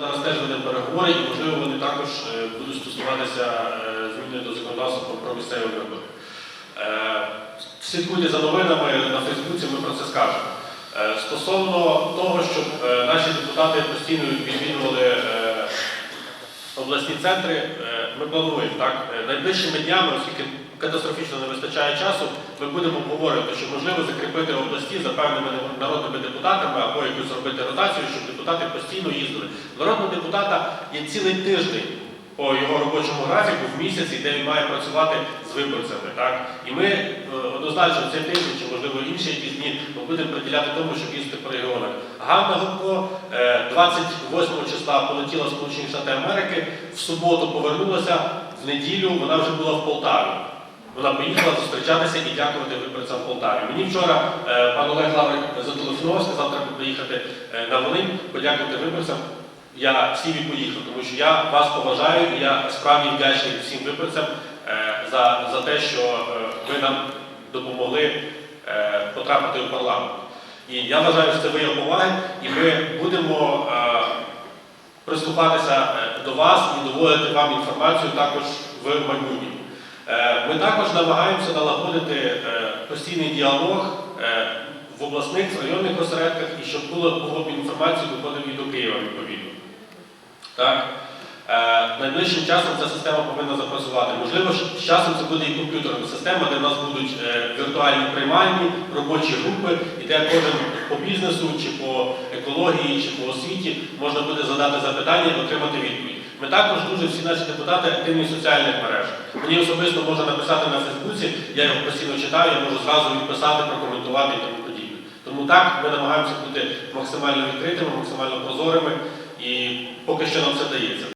зараз теж ведемо переговори, і можливо вони також е, будуть стосуватися е, зміни до законодавства про місцеві вибори. Е, Слідкуйте за новинами на Фейсбуці, ми про це скажемо. Стосовно того, щоб наші депутати постійно відвідували обласні центри, ми плануємо так. Найближчими днями, оскільки катастрофічно не вистачає часу, ми будемо обговорювати, що можливо закріпити області за певними народними депутатами або якусь робити ротацію, щоб депутати постійно їздили. Народного депутата є цілий тиждень по його робочому графіку в місяці, де він має працювати з виборцями. Так? І ми е, однозначно цей тиждень, чи можливо інші якісь дні, ми будемо приділяти тому, щоб їздити по регіонах. Ганна Гопко е, 28 числа полетіла в Сполучені Штати Америки, в суботу повернулася, в неділю вона вже була в Полтаві. Вона поїхала зустрічатися і дякувати виборцям Полтаві. Мені вчора е, пан Олег Лаврик зателефонував, сказав, треба приїхати е, на Волинь, подякувати виборцям. Я сів і поїхав, тому що я вас поважаю і я справді вдячний всім виборцям е, за, за те, що е, ви нам допомогли е, потрапити в парламент. І я вважаю, що це вияв поваги, і ми будемо е, прислухатися е, до вас і доводити вам інформацію також в майбутньому. Е, Ми також намагаємося налагодити е, постійний діалог е, в обласних, районних осередках, і щоб було б інформацію виходив і до Києва відповідно. Так? Найближчим часом ця система повинна запрацювати. Можливо, з часом це буде і комп'ютерна система, де в нас будуть віртуальні приймальні, робочі групи, і де кожен по бізнесу, чи по екології, чи по освіті можна буде задати запитання і отримати відповідь. Ми також дуже всі наші депутати активні в соціальних мережах. Мені особисто можна написати на Фейсбуці, я його постійно читаю, я можу зразу відписати, прокоментувати і тому подібне. Тому так ми намагаємося бути максимально відкритими, максимально прозорими, і поки що нам це дається.